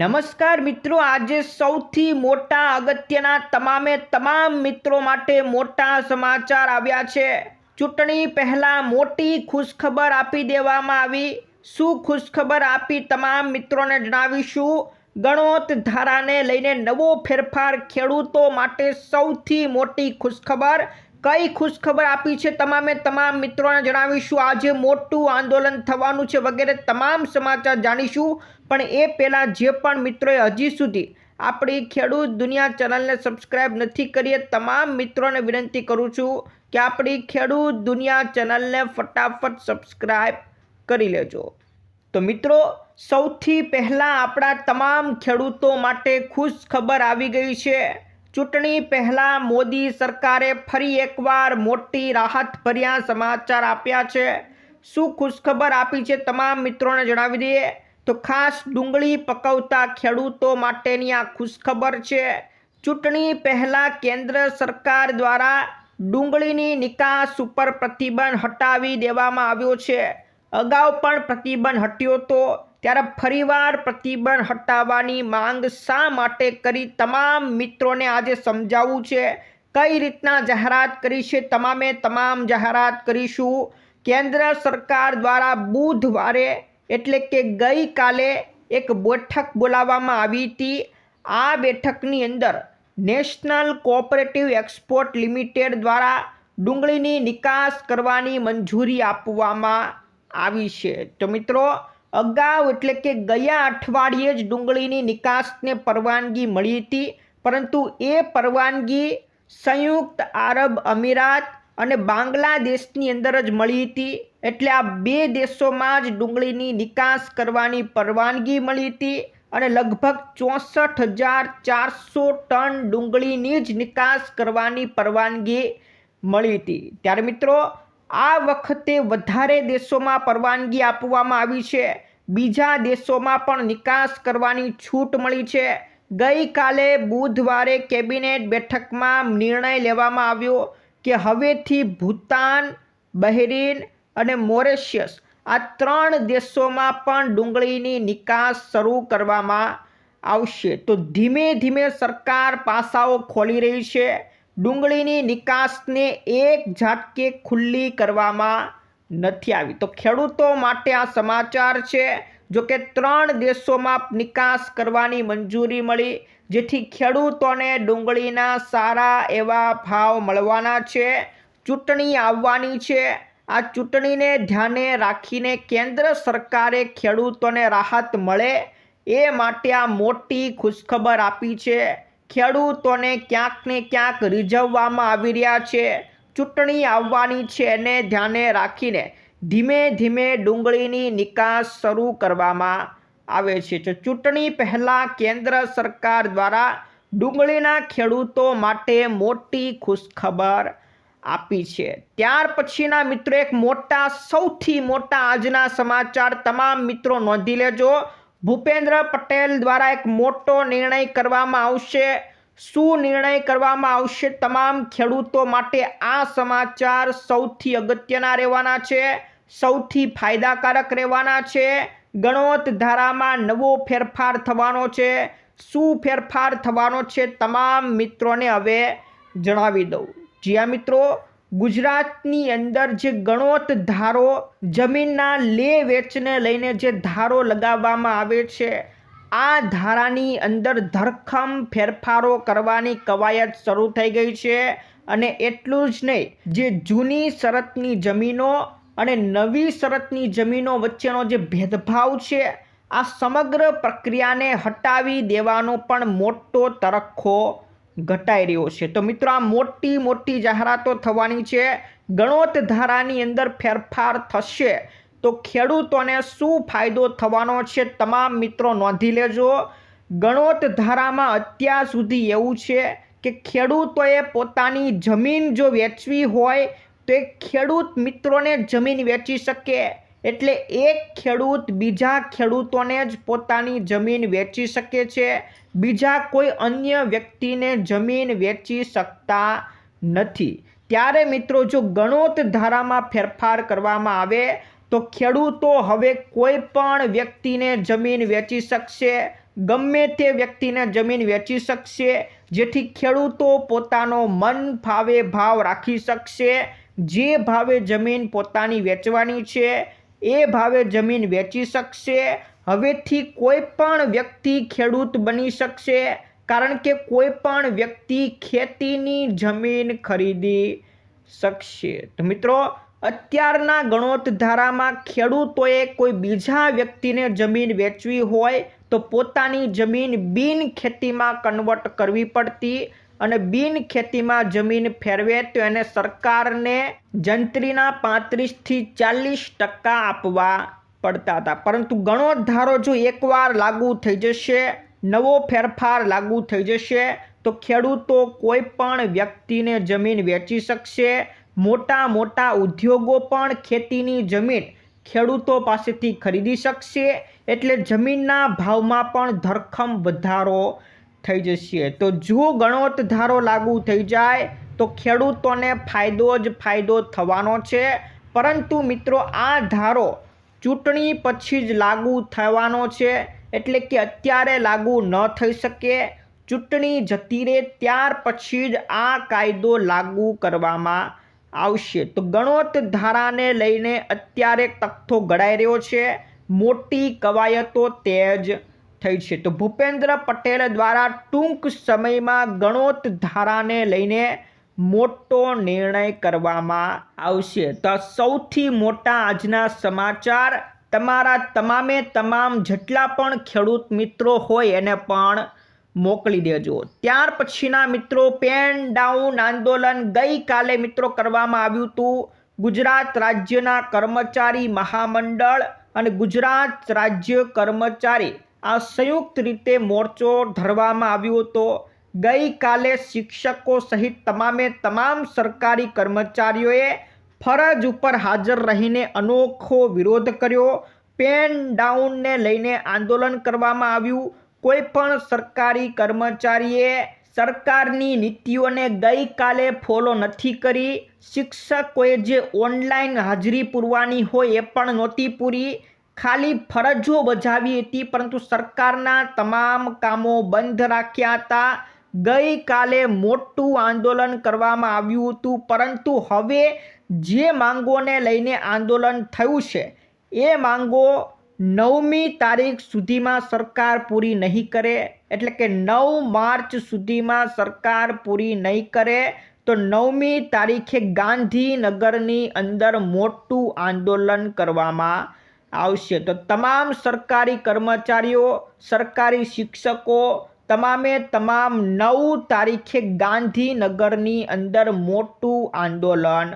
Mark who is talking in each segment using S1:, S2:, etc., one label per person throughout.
S1: નમસ્કાર મિત્રો, આજે સૌથી મોટા અગત્યના તમામે તમામ મિત્રો માટે મોટા સમાચાર આવ્યા છે. ચૂંટણી પહેલાં મોટી ખુશખબર આપી દેવામાં આવી. શું ખુશખબર આપી તમામ મિત્રોને જણાવીશું. ગણોત ધારાને લઈને નવો ફેરફાર ખેડૂતો માટે સૌથી મોટી ખુશખબર. કઈ ખુશખબર આપી છે તમામે તમામ મિત્રોને જણાવીશું. આજે મોટું આંદોલન થવાનું છે વગેરે તમામ સમાચાર જાણીશું. પણ એ પહેલાં જે પણ મિત્રોએ હજી સુધી આપણી ખેડૂત દુનિયા ચેનલને સબસ્ક્રાઈબ નથી કરીએ તમામ મિત્રોને વિનંતી કરું છું કે આપણી ખેડૂત દુનિયા ચેનલને ફટાફટ સબસ્ક્રાઈબ કરી લેજો. તો મિત્રો, સૌથી પહેલાં આપણા તમામ ખેડૂતો માટે ખુશ ખબર આવી ગઈ છે. ચૂંટણી પહેલાં મોદી સરકારે ફરી એકવાર મોટી રાહત ભર્યા સમાચાર આપ્યા છે. શું ખુશખબર આપી છે તમામ મિત્રોને જણાવી દઈએ? તો ખાસ ડુંગળી પકવતા ખેડૂતો માટેની આ ખુશખબર છે. ચૂંટણી પહેલાં કેન્દ્ર સરકાર દ્વારા ડુંગળીની નિકાસ ઉપર પ્રતિબંધ હટાવી દેવામાં આવ્યો છે. અગાઉ પણ પ્રતિબંધ હટ્યો હતો. ત્યારે ફરીવાર પ્રતિબંધ હટાવવાની માંગ શા માટે કરી તમામ મિત્રોને આજે સમજાવવું છે. કઈ રીતના જાહેરાત કરી છે તમામે તમામ જાહેરાત કરીશું. કેન્દ્ર સરકાર દ્વારા બુધવારે એટલે કે ગઈકાલે એક બેઠક બોલાવવામાં આવી હતી. આ બેઠકની અંદર નેશનલ કોઓપરેટિવ એક્સપોર્ટ લિમિટેડ દ્વારા ડુંગળીની નિકાસ કરવાની મંજૂરી આપવામાં આવી છે. તો મિત્રો, અગાઉ એટલે કે ગયા અઠવાડિયે જ ડુંગળીની નિકાસને પરવાનગી મળી હતી, પરંતુ એ પરવાનગી સંયુક્ત આરબ અમીરાત અને બાંગ્લાદેશની અંદર જ મળી હતી. એટલે આ બે દેશોમાં જ ડુંગળીની નિકાસ કરવાની પરવાનગી મળી હતી અને લગભગ ચોસઠ હજાર ચારસો ટન ડુંગળીની જ નિકાસ કરવાની પરવાનગી મળી હતી. ત્યારે મિત્રો, આ વખતે વધારે દેશોમાં પરવાનગી આપવામાં આવી છે. બીજા દેશોમાં પણ નિકાસ કરવાની છૂટ મળી છે. ગઈકાલે બુધવારે કેબિનેટ બેઠકમાં નિર્ણય લેવામાં આવ્યો. કે હવેથી ભૂતાન, બહેરીન અને મોરેશિયસ આ ત્રણ દેશોમાં પણ ડુંગળીની નિકાસ શરૂ કરવામાં આવશે. તો ધીમે ધીમે સરકાર પાસાઓ ખોલી રહી છે. ડુંગળીની નિકાસને એક ઝાટકે ખુલ્લી કરવામાં નથી આવી. તો ખેડૂતો માટે આ સમાચાર છે. જો કે ત્રણ દેશોમાં નિકાસ કરવાની મંજૂરી મળી, જેથી ખેડૂતોને ડુંગળીના સારા એવા ભાવ મળવાના છે. ચૂંટણી આવવાની છે. આ ચૂંટણીને ધ્યાને રાખીને કેન્દ્ર સરકારે ખેડૂતોને રાહત મળે એ માટે આ મોટી ખુશખબર આપી છે. ખેડૂતોને ક્યાંક ને ક્યાંક રીઝવવામાં આવી રહ્યા છે. ચૂંટણી આવવાની છે એને ધ્યાને રાખીને ધીમે ધીમે ડુંગળીની નિકાસ શરૂ કરવામાં આવે છે. તો ચૂંટણી પહેલાં કેન્દ્ર સરકાર દ્વારા ડુંગળીના ખેડૂતો માટે મોટી ખુશખબર આપી છે. ત્યાર પછીના મિત્રો, એક મોટા, સૌથી મોટા આજના સમાચાર તમામ મિત્રો નોંધી લેજો. ભૂપેન્દ્ર પટેલ દ્વારા એક મોટો નિર્ણય કરવામાં આવશે. શું નિર્ણય કરવામાં આવશે? તમામ ખેડૂતો માટે આ સમાચાર સૌથી અગત્યના રહેવાના છે. સૌથી ફાયદાકારક રહેવાના છે. ગણોત ધારામાં નવો ફેરફાર થવાનો છે. શું ફેરફાર થવાનો છે તમામ મિત્રોને હવે જણાવી દઉં. જ્યાં મિત્રો, ગુજરાતની અંદર જે ગણોત ધારો જમીનના લે વેચને લઈને જે ધારો લગાવવામાં આવે છે, આ ધારાની અંદર ધરખમ ફેરફારો કરવાની કવાયત શરૂ થઈ ગઈ છે. અને એટલું જ નહીં, જે જૂની શરતની જમીનો અને નવી શરતની જમીનો વચ્ચેનો જે ભેદભાવ છે, આ સમગ્ર પ્રક્રિયાને હટાવી દેવાનો પણ મોટો તરખ્ખો ઘટાઈ રહ્યો છે. તો મિત્રો, આ મોટી મોટી જાહેરાતો થવાની છે. ગણોત ધારાની અંદર ફેરફાર થશે. તો ખેડૂતોને શું ફાયદો થવાનો છે, તમામ મિત્રો નોંધી લેજો. ગણોત ધારામાં અત્યાર સુધી એવું છે કે ખેડૂતોએ પોતાની જમીન જો વેચવી હોય તો એ ખેડૂત મિત્રોને જમીન વેચી શકે. એટલે એક ખેડૂત બીજા ખેડૂતોને જ પોતાની જમીન વેચી શકે છે. બીજા કોઈ અન્ય વ્યક્તિને જમીન વેચી શકતા નથી. ત્યારે મિત્રો જો ગણોત ધારામાં ફેરફાર કરવામાં આવે, તો ખેડૂતો હવે કોઈ પણ વ્યક્તિને જમીન વેચી શકશે. ગમે તે વ્યક્તિને જમીન વેચી શકશે, જેથી ખેડૂતો પોતાનો મન ભાવે ભાવ રાખી શકશે. જે ભાવે જમીન પોતાની વેચવાની છે, એ ભાવે જમીન વેચી શકશે. હવેથી કોઈ પણ વ્યક્તિ ખેડૂત બની શકશે, કારણ કે કોઈ પણ વ્યક્તિ ખેતીની જમીન ખરીદી શકશે. તો મિત્રો, અત્યારના ગણોત ધારામાં ખેડૂતોએ કોઈ બીજા વ્યક્તિને જમીન વેચવી હોય, તો પોતાની જમીન બિન ખેતીમાં કન્વર્ટ કરવી પડતી અને બિન ખેતીમાં જમીન ફેરવે તો એને સરકારને જંત્રીના પાંત્રીસથી ચાલીસ ટકા આપવા પડતા હતા. પરંતુ ઘણો ધારો જો એકવાર લાગુ થઈ જશે, નવો ફેરફાર લાગુ થઈ જશે, તો ખેડૂતો કોઈ પણ વ્યક્તિને જમીન વેચી શકશે. મોટા મોટા ઉદ્યોગો પણ ખેતીની જમીન ખેડૂતો પાસેથી ખરીદી શકશે. એટલે જમીનના ભાવમાં પણ ધરખમ વધારો થઈ જશે. તો જો ગણોત ધારો લાગુ થઈ જાય તો ખેડૂતોને ફાયદો જ ફાયદો થવાનો છે. પરંતુ મિત્રો, આ ધારો ચૂંટણી પછી જ લાગુ થવાનો છે એટલે કે અત્યારે લાગુ ન થઈ શકે. ચૂંટણી જતી રહે ત્યાર પછી જ આ કાયદો લાગુ કરવામાં આવશે. તો ગણોત ધારાને લઈને અત્યારે તખ્તો ઘડાઈ રહ્યો છે. મોટી કવાયતો તેજ થઈ છે. તો ભૂપેન્દ્ર પટેલ દ્વારા ટૂંક સમયમાં ગણોત ધારાને લઈને મોટો નિર્ણય કરવામાં આવશે. તો સૌથી મોટા આજના સમાચાર. તમારા તમામે તમામ જેટલા પણ ખેડૂત મિત્રો હોય એને પણ મોકલી દેજો. ત્યાર પછીના મિત્રો, પેન ડાઉન આંદોલન ગઈકાલે મિત્રો કરવામાં આવ્યું હતું. ગુજરાત રાજ્યના કર્મચારી મહામંડળ અને ગુજરાત રાજ્ય કર્મચારી આ સંયુક્ત રીતે મોરચો ધરવામાં આવ્યો હતો. ગઈકાલે શિક્ષકો સહિત તમામે તમામ સરકારી કર્મચારીઓએ ફરજ ઉપર હાજર રહીને અનોખો વિરોધ કર્યો. પેન ડાઉનને લઈને આંદોલન કરવામાં આવ્યું. કોઈ પણ સરકારી કર્મચારીએ સરકારની નીતિઓને ગઈકાલે ફોલો નથી કરી. શિક્ષકોએ જે ઓનલાઈન હાજરી પૂરવાની હોય એ પણ નહોતી પૂરી. ખાલી ફરજો બજાવી હતી, પરંતુ સરકારના તમામ કામો બંધ રાખ્યા હતા. ગઈકાલે મોટું આંદોલન કરવામાં આવ્યું હતું, પરંતુ હવે જે માંગોને લઈને આંદોલન થયું છે, એ માંગો નવમી તારીખ સુધીમાં સરકાર પૂરી નહીં કરે, એટલે કે નવ માર્ચ સુધીમાં સરકાર પૂરી નહીં કરે, તો નવમી તારીખે ગાંધીનગરની અંદર મોટું આંદોલન કરવામાં આવશે. તો તમામ સરકારી કર્મચારીઓ, સરકારી શિક્ષકો, તમામે તમામ નવ તારીખે ગાંધીનગરની અંદર મોટું આંદોલન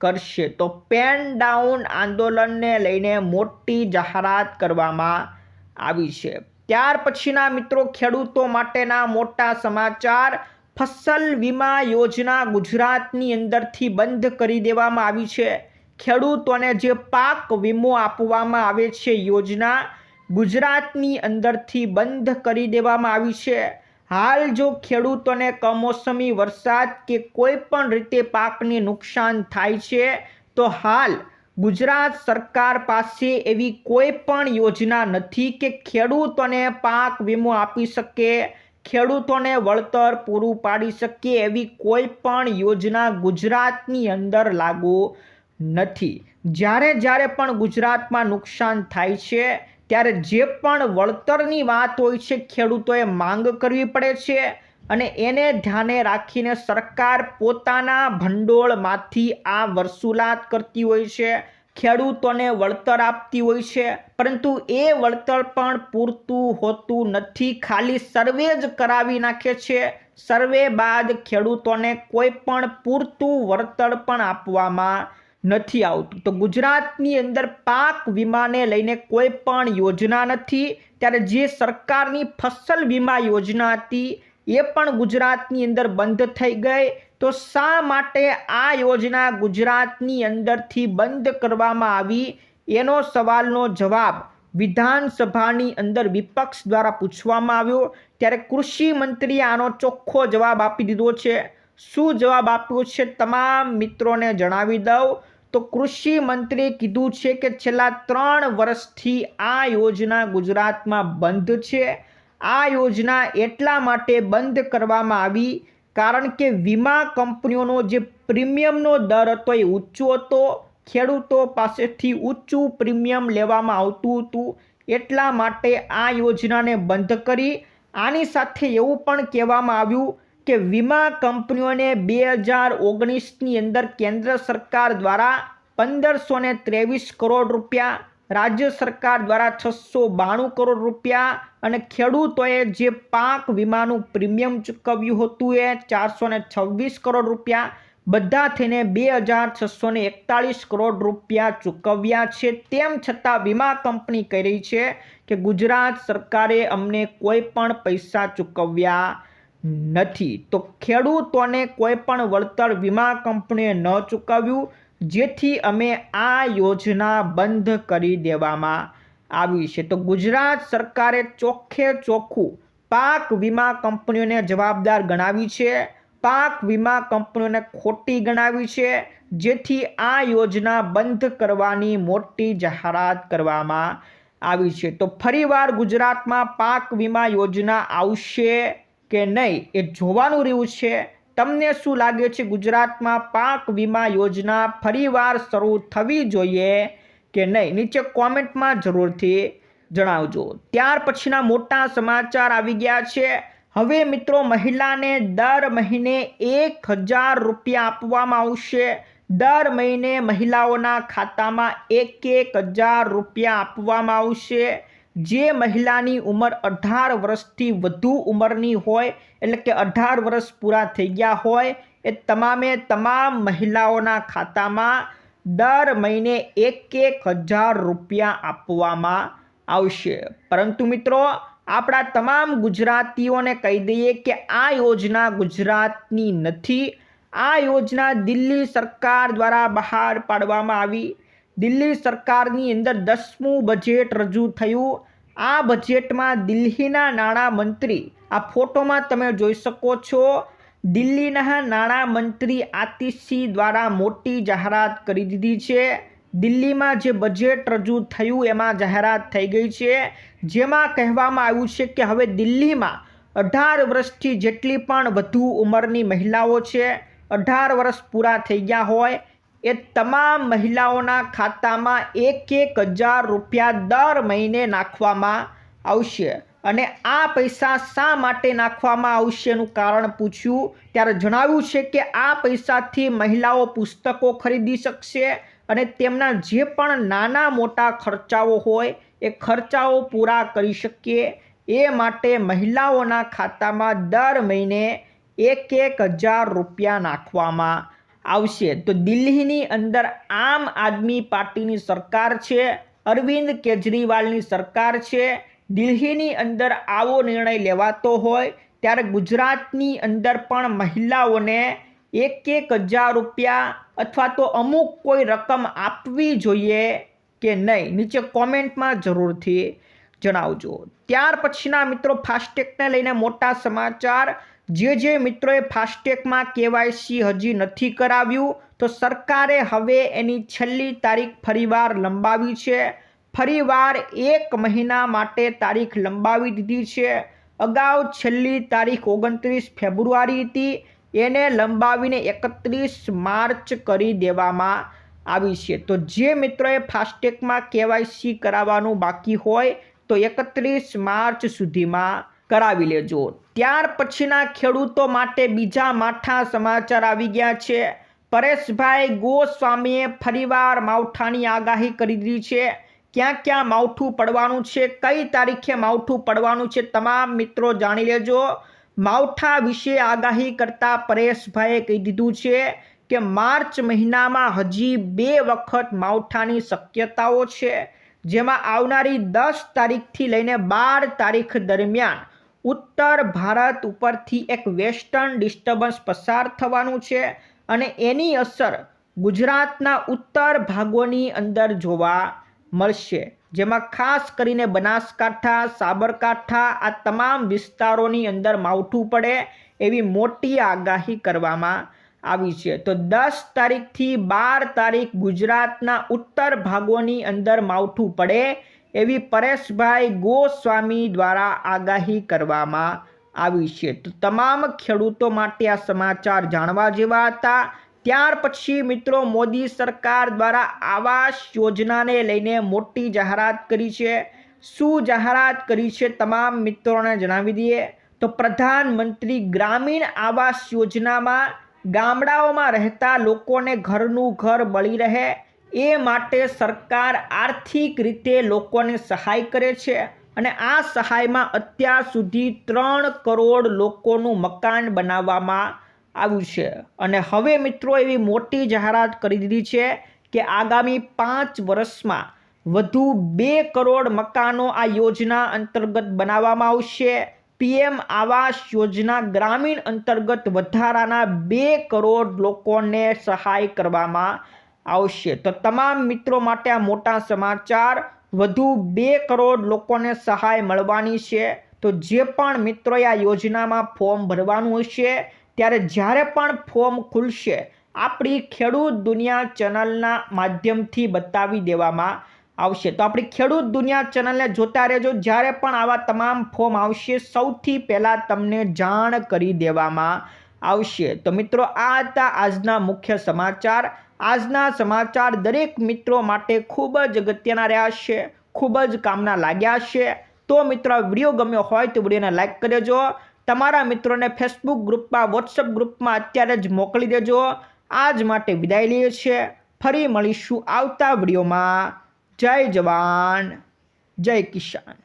S1: કરશે. તો પેન ડાઉન આંદોલનને લઈને મોટી જાહેરાત કરવામાં આવી છે. ત્યાર પછીના મિત્રો, ખેડૂતો માટેના મોટા સમાચાર. ફસલ વીમા યોજના ગુજરાતની અંદરથી બંધ કરી દેવામાં આવી છે. ખેડૂતોને જે પાક વીમો આપવામાં આવે છે, યોજના ગુજરાતની અંદરથી બંધ કરી દેવામાં આવી છે. હાલ જો ખેડૂતોને કમોસમી વરસાદ કે કોઈ પણ રીતે પાકને નુકસાન થાય છે, તો હાલ ગુજરાત સરકાર પાસે એવી કોઈ પણ યોજના નથી કે ખેડૂતોને પાક વીમો આપી શકે, ખેડૂતોને વળતર પૂરું પાડી શકે એવી કોઈ પણ યોજના ગુજરાતની અંદર લાગુ નથી. જ્યારે જ્યારે પણ ગુજરાતમાં નુકસાન થાય છે, ત્યારે જે પણ વળતરની વાત હોય છે, ખેડૂતોએ માંગ કરવી પડે છે અને એને ધ્યાને રાખીને સરકાર પોતાના ભંડોળમાંથી આ વસૂલાત કરતી હોય છે, ખેડૂતોને વળતર આપતી હોય છે. પરંતુ એ વળતર પણ પૂરતું હોતું નથી. ખાલી સર્વે જ કરાવી નાખે છે. સર્વે બાદ ખેડૂતોને કોઈ પણ પૂરતું વળતર પણ આપવામાં નથી આવતું. તો ગુજરાતની અંદર પાક વીમાને લઈને કોઈ પણ યોજના નથી. ત્યારે જે સરકારની ફસલ વીમા યોજના હતી, એ પણ ગુજરાતની અંદર બંધ થઈ ગઈ. તો શા માટે આ યોજના ગુજરાતની અંદરથી બંધ કરવામાં આવી? એનો સવાલનો જવાબ વિધાનસભાની અંદર વિપક્ષ દ્વારા પૂછવામાં આવ્યો. ત્યારે કૃષિ મંત્રીએ આનો ચોખ્ખો જવાબ આપી દીધો છે. શું જવાબ આપ્યો છે તમામ મિત્રોને જણાવી દઉં. તો કૃષિ મંત્રીએ કીધું છે કે છેલ્લા ત્રણ વર્ષથી આ યોજના ગુજરાતમાં બંધ છે. આ યોજના એટલા માટે બંધ કરવામાં આવી કારણ કે વીમા કંપનીઓનો જે પ્રીમિયમનો દર હતો એ ઊંચો હતો. ખેડૂતો પાસેથી ઊંચું પ્રીમિયમ લેવામાં આવતું હતું. એટલા માટે આ યોજનાને બંધ કરી. આની સાથે એવું પણ કહેવામાં આવ્યું કે વીમા કંપનીઓને બે હજાર ઓગણીસની અંદર કેન્દ્ર સરકાર દ્વારા પંદરસો ને ત્રેવીસ કરોડ રૂપિયા, રાજ્ય સરકાર દ્વારા છસો બાણું કરોડ રૂપિયા અને ખેડૂતોએ જે પાક વીમાનું પ્રીમિયમ ચૂકવ્યું હતું એ ચારસો ને છવ્વીસ કરોડ રૂપિયા, બધા થઈને બે હજાર છસો ને એકતાળીસ કરોડ રૂપિયા ચૂકવ્યા છે. તેમ છતાં વીમા કંપની કહી રહી છે કે ગુજરાત સરકારે અમને કોઈ પણ પૈસા ચૂકવ્યા નથી. તો ખેડૂતોને કોઈ પણ વળતર વીમા કંપનીએ ન ચૂકવ્યું, જેથી અમે આ યોજના બંધ કરી દેવામાં આવી છે. તો ગુજરાત સરકારે ચોખ્ખે ચોખ્ખું પાક વીમા કંપનીઓને જવાબદાર ગણાવી છે. પાક વીમા કંપનીઓને ખોટી ગણાવી છે, જેથી આ યોજના બંધ કરવાની મોટી જાહેરાત કરવામાં આવી છે. તો ફરીવાર ગુજરાતમાં પાક વીમા યોજના આવશે. કે નહીં, એ જોવાનું રહ્યું છે. તમને શું લાગે છે ગુજરાતમાં પાક વીમા યોજના ફરીવાર શરૂ થવી જોઈએ કે નહીં? નીચે કોમેન્ટમાં જરૂરથી જણાવજો. ત્યાર પછીના મોટા સમાચાર આવી ગયા છે. હવે મિત્રો, મહિલાને દર મહિને એક હજાર રૂપિયા આપવામાં આવશે. દર મહિને મહિલાઓના ખાતામાં એક એક હજાર રૂપિયા આપવામાં આવશે. જે મહિલાની ઉંમર અઢાર વર્ષથી વધુ ઉંમરની હોય, એટલે કે અઢાર વર્ષ પૂરા થઈ ગયા હોય, એ તમામે તમામ મહિલાઓના ખાતામાં દર મહિને એક એક હજાર રૂપિયા આપવામાં આવશે. પરંતુ મિત્રો, આપણા તમામ ગુજરાતીઓને કહી દઈએ કે આ યોજના ગુજરાતની નથી. આ યોજના દિલ્હી સરકાર દ્વારા બહાર પાડવામાં આવી. દિલ્હી સરકારની અંદર દસમું બજેટ રજૂ થયું. આ બજેટમાં દિલ્હીના નાણામંત્રી આ ફોટોમાં તમે જોઈ શકો છો, દિલ્હીના નાણામંત્રી આતિશસિંહ દ્વારા મોટી જાહેરાત કરી દીધી છે. દિલ્હીમાં જે બજેટ રજૂ થયું એમાં જાહેરાત થઈ ગઈ છે. જેમાં કહેવામાં આવ્યું છે કે હવે દિલ્હીમાં અઢાર વર્ષથી જેટલી પણ વધુ ઉંમરની મહિલાઓ છે, અઢાર વર્ષ પૂરા થઈ ગયા હોય એ તમામ મહિલાઓના ખાતામાં એક એક હજાર રૂપિયા દર મહિને નાખવામાં આવશે. અને આ પૈસા શા માટે નાખવામાં આવશે એનું કારણ પૂછ્યું. ત્યારે જણાવ્યું છે કે આ પૈસાથી મહિલાઓ પુસ્તકો ખરીદી શકશે અને તેમના જે પણ નાના મોટા ખર્ચાઓ હોય એ ખર્ચાઓ પૂરા કરી શકીએ. એ માટે મહિલાઓના ખાતામાં દર મહિને એક એક હજાર રૂપિયા નાખવામાં આવશે. તો દિલ્હીની અંદર આમ આદમી પાર્ટીની સરકાર છે, અરવિંદ કેજરીવાલની સરકાર છે. દિલ્હીની અંદર આવો નિર્ણય લેવાતો હોય, ત્યારે ગુજરાતની અંદર પણ મહિલાઓને એક એક હજાર રૂપિયા અથવા તો અમુક કોઈ રકમ આપવી જોઈએ કે નહીં? નીચે કોમેન્ટમાં જરૂરથી જણાવજો. ત્યાર પછીના મિત્રો, ફાસ્ટેગને લઈને મોટા સમાચાર. જે જે મિત્રોએ ફાસ્ટેગમાં કેવાયસી હજી નથી કરાવ્યું, તો સરકારે હવે એની છેલ્લી તારીખ ફરીવાર લંબાવી છે. ફરીવાર એક મહિના માટે તારીખ લંબાવી દીધી છે. અગાઉ છેલ્લી તારીખ ઓગણત્રીસ ફેબ્રુઆરી હતી, એને લંબાવીને એકત્રીસ માર્ચ કરી દેવામાં આવી છે. તો જે મિત્રોએ ફાસ્ટેગમાં કેવાયસી કરાવવાનું બાકી હોય, તો એકત્રીસ માર્ચ સુધીમાં કરાવી લેજો. ત્યાર પછીના ખેડૂતો માટે બીજા માઠા સમાચાર આવી ગયા છે. પરેશભાઈ ગોસ્વામીએ ફરીવાર માવઠાની આગાહી કરી દીધી છે. ક્યાં ક્યાં માવઠું પડવાનું છે? કઈ તારીખે માવઠું પડવાનું છે? તમામ મિત્રો જાણી લેજો. માવઠા વિશે આગાહી કરતા પરેશભાઈએ કહી દીધું છે કે માર્ચ મહિનામાં હજી બે વખત માવઠાની શક્યતાઓ છે. જેમાં આવનારી દસ તારીખથી લઈને બાર તારીખ દરમિયાન ઉત્તર ભારત ઉપરથી એક વેસ્ટર્ન ડિસ્ટર્બન્સ પસાર થવાનું છે અને એની અસર ગુજરાતના ઉત્તર ભાગોની અંદર જોવા મળશે. જેમાં ખાસ કરીને બનાસકાંઠા, સાબરકાંઠા આ તમામ વિસ્તારોની અંદર માવઠું પડે એવી મોટી આગાહી કરવામાં આવી છે. તો દસ તારીખથી બાર તારીખ ગુજરાતના ઉત્તર ભાગોની અંદર માવઠું પડે એવી પરેશભાઈ ગોસ્વામી દ્વારા આગાહી કરવામાં આવી છે. તો તમામ ખેડૂતો માટે આ સમાચાર જાણવા જેવા હતા. ત્યાર પછી મિત્રો મોદી સરકાર દ્વારા આવાસ યોજનાને લઈને મોટી જાહેરાત કરી છે. શું જાહેરાત કરી છે તમામ મિત્રોને જણાવી દઈએ. તો પ્રધાનમંત્રી ગ્રામીણ આવાસ યોજનામાં ગામડાઓમાં રહેતા લોકોને ઘરનું ઘર મળી રહે. એ માટે સરકાર આર્થિક રીતે લોકોને સહાય કરે છે અને આ સહાયમાં અત્યાર સુધી ત્રણ કરોડ લોકોનું મકાન બનાવવામાં આવ્યું છે. અને હવે મિત્રો એવી મોટી જાહેરાત કરી દીધી છે કે આગામી પાંચ વર્ષમાં વધુ બે કરોડ મકાનો આ યોજના અંતર્ગત બનાવવામાં આવશે. પીએમ આવાસ યોજના ગ્રામીણ અંતર્ગત વધારાના બે કરોડ લોકોને સહાય કરવામાં આવશે. તો તમામ મિત્રો માટે આ મોટા સમાચાર. વધુ બે કરોડ લોકોને સહાય મળવાની છે. તો જે પણ મિત્રોએ આ યોજનામાં ફોર્મ ભરવાનું હશે, ત્યારે જ્યારે પણ ફોર્મ ખુલશે, આપણી ખેડૂત દુનિયા ચેનલના માધ્યમથી બતાવી દેવામાં આવશે. તો આપણી ખેડૂત દુનિયા ચેનલને જોતા રહેજો. જ્યારે પણ આવા તમામ ફોર્મ આવશે, સૌથી પહેલાં તમને જાણ કરી દેવામાં આવશે. તો મિત્રો, આ હતા આજના મુખ્ય સમાચાર. આજના સમાચાર દરેક મિત્રો માટે ખૂબ જ અગત્યના રહ્યા છે, ખૂબ જ કામના લાગ્યા છે. તો મિત્રો, વીડિયો ગમ્યો હોય તો વિડીયોને લાઇક દેજો તમારા મિત્રોને ફેસબુક ગ્રુપમાં વોટ્સઅપ ગ્રુપમાં અત્યારે જ મોકલી દેજો. આજ માટે વિદાય લઈએ છીએ. ફરી મળીશું આવતા વિડીયોમાં. જય જવાન. જય કિસાન.